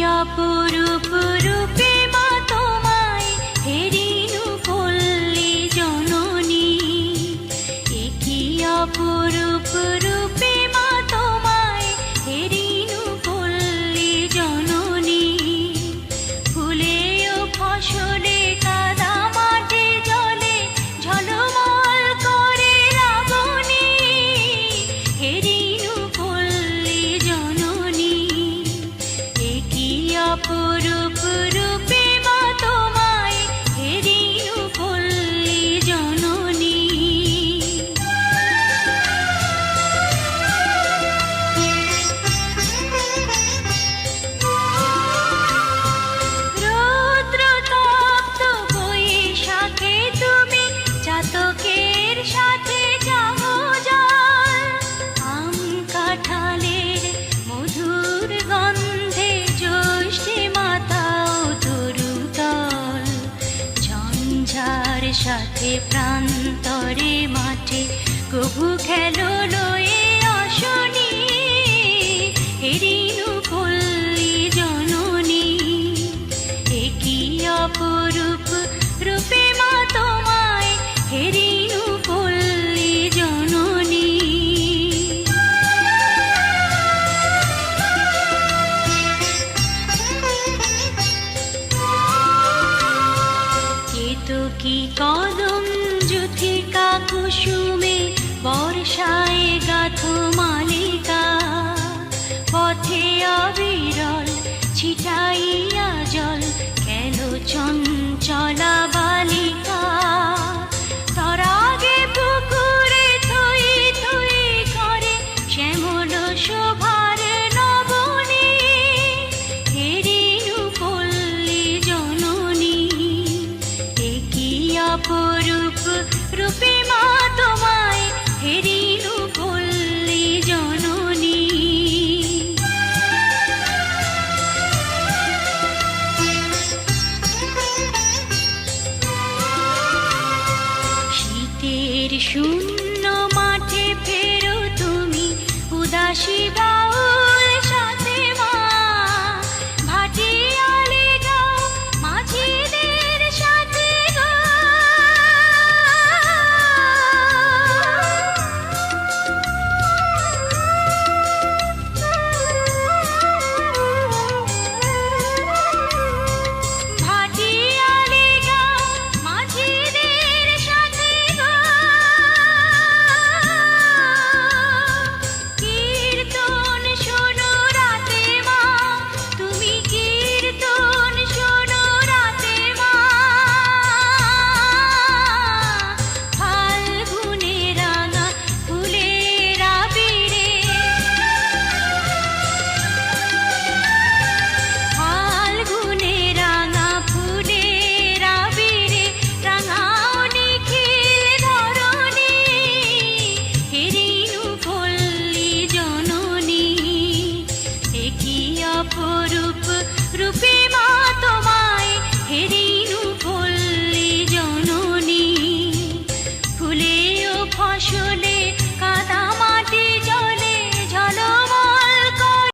অপরূপ অপরূপ সাথে প্রান্তরে মাঠে কবু খেলো লয়ে অশনি হেরিনু পল্লী জননী একই অপরূপ রূপে মা তোমায় হেরিনু পল্লী জননী? কেতকী কদম ছিটাইয়া জল, কেন চঞ্চলা বালিকা তরাগে পুকুরে থই থই করে, শ্যামল শোভার নবনী। হেরিনু পল্লী জননী একই অপরূপ রূপে শূন্য মাঠে ফেরো তুমি উদাসী